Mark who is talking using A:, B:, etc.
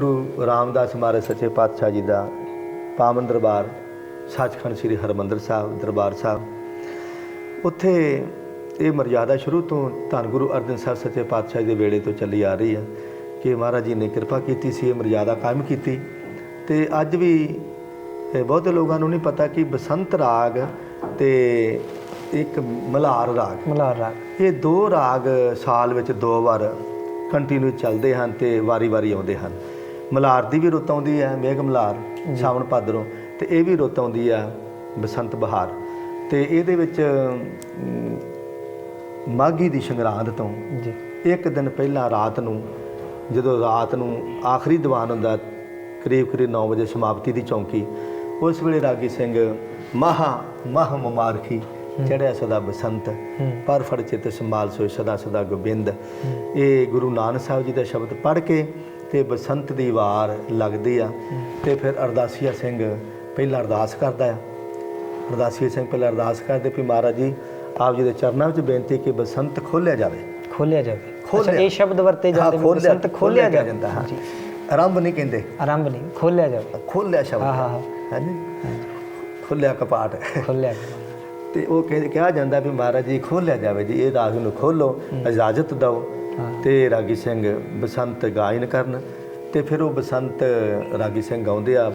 A: ਗੁਰੂ ਰਾਮਦਾਸ ਮਹਾਰਾਜ ਸੱਚੇ ਪਾਤਸ਼ਾਹ ਜੀ ਦਾ ਪਾਵਨ ਦਰਬਾਰ ਸੱਚਖੰਡ ਸ੍ਰੀ ਹਰਮੰਦਰ ਸਾਹਿਬ ਦਰਬਾਰ ਸਾਹਿਬ। ਉੱਥੇ ਇਹ ਮਰਜ਼ਾਦਾ ਸ਼ੁਰੂ ਤੋਂ ਧੰਨ ਗੁਰੂ ਅਰਜਨ ਸਾਹਿਬ ਸੱਚੇ ਪਾਤਸ਼ਾਹ ਜੀ ਦੇ ਵੇਲੇ ਤੋਂ ਚੱਲੀ ਆ ਰਹੀ ਹੈ ਕਿ ਮਹਾਰਾਜ ਜੀ ਨੇ ਕਿਰਪਾ ਕੀਤੀ ਸੀ ਇਹ ਮਰਜ਼ਾਦਾ ਕਾਇਮ ਕੀਤੀ। ਤੇ ਅੱਜ ਵੀ ਬਹੁਤੇ ਲੋਕਾਂ ਨੂੰ ਨਹੀਂ ਪਤਾ ਕਿ ਬਸੰਤ ਰਾਗ ਤੇ ਇੱਕ ਮਲਹਾਰ ਰਾਗ।
B: ਮਲਾਰ ਰਾਗ।
A: ਇਹ ਦੋ ਰਾਗ ਸਾਲ ਵਿੱਚ ਦੋ ਵਾਰ ਕੰਟੀਨਿਊ ਚੱਲਦੇ ਹਨ ਤੇ ਵਾਰੀ-ਵਾਰੀ ਆਉਂਦੇ ਹਨ। ਮਲਾਰ ਦੀ ਵੀ ਰੁੱਤ ਆਉਂਦੀ ਹੈ ਮੇਘ ਮਲਾਰ ਸਾਵਣ ਭਾਦਰੋਂ ਤੇ ਇਹ ਵੀ ਰੁੱਤ ਆਉਂਦੀ ਹੈ ਬਸੰਤ ਬਹਾਰ। ਤੇ ਇਹਦੇ ਵਿੱਚ ਮਾਘੀ ਦੀ ਸੰਗਰਾਂਦ ਤੋਂ
B: ਜੀ।
A: ਇੱਕ ਦਿਨ ਪਹਿਲਾਂ ਰਾਤ ਨੂੰ ਜਦੋਂ ਰਾਤ ਨੂੰ ਆਖਰੀ ਦੀਵਾਨ ਹੁੰਦਾ ਕਰੀਬ ਕਰੀਬ 9 ਵਜੇ ਸਮਾਪਤੀ ਦੀ ਚੌਂਕੀ ਉਸ ਵੇਲੇ ਰਾਗੀ ਸਿੰਘ ਮਹਾ ਮਹ ਮੁਬਾਰਕੀ ਚੜਿਆ ਸਦਾ ਬਸੰਤ ਪਰ ਫੜ ਚਿਤ ਸੰਭਾਲ ਸੋਇ ਸਦਾ ਸਦਾ ਗੋਬਿੰਦ। ਇਹ ਗੁਰੂ ਨਾਨਕ ਸਾਹਿਬ ਜੀ ਦਾ ਸ਼ਬਦ ਪੜ੍ਹ ਕੇ ਤੇ ਬਸੰਤ ਦੀ ਵਾਰ ਲੱਗਦੀ ਆ ਤੇ ਫਿਰ ਅਰਦਾਸੀਆ ਸਿੰਘ ਪਹਿਲਾਂ ਅਰਦਾਸ ਕਰਦਾ ਆ। ਅਰਦਾਸੀਆ ਸਿੰਘ ਪਹਿਲਾਂ ਅਰਦਾਸ ਕਰਦੇ ਵੀ ਮਹਾਰਾਜ ਜੀ ਆਪ ਜੀ ਦੇ ਚਰਨਾਂ ਵਿੱਚ ਬੇਨਤੀ ਕਿ ਬਸੰਤ ਖੋਲਿਆ ਜਾਵੇ।
B: ਖੋਲਿਆ ਜਾਵੇ।
A: ਖੋਲਿਆ।
B: ਅੱਛਾ ਇਹ ਸ਼ਬਦ ਵਰਤੇ ਜਾਂਦੇ
A: ਖੋਲਿਆ-
B: ਬਸੰਤ ਖੋਲਿਆ ਜਾਵੇ।
A: ਹਾਂ।
B: ਜੀ
A: ਆਰੰਭ ਨਹੀਂ ਕਹਿੰਦੇ।
B: ਆਰੰਭ ਨਹੀਂ ਖੋਲਿਆ ਜਾਵੇ।
A: ਖੋਲਿਆ ਸ਼ਬਦ।
B: ਹਾਂ, ਹਾਂ, ਹਾਂ।
A: ਨੀ ਖੋਲਿਆ ਕਪਾਟ।
B: ਖੋਲਿਆ।
A: ਤੇ ਉਹ ਕਹਿ- ਕਿਹਾ ਜਾਂਦਾ ਵੀ ਮਹਾਰਾਜ ਜੀ ਖੋਲਿਆ ਜਾਵੇ ਜੀ ਇਹ ਰਾਗ ਨੂੰ ਖੋਲੋ ਇਜਾਜ਼ਤ ਦਿਓ। ਤੇ ਰਾਗੀ ਸਿੰਘ ਬਸੰਤ ਗਾਇਨ ਕਰਨ ਤੇ ਫਿਰ ਉਹ ਬਸੰਤ ਰਾਗੀ ਸਿੰਘ ਗਾਉਂਦੇ ਆ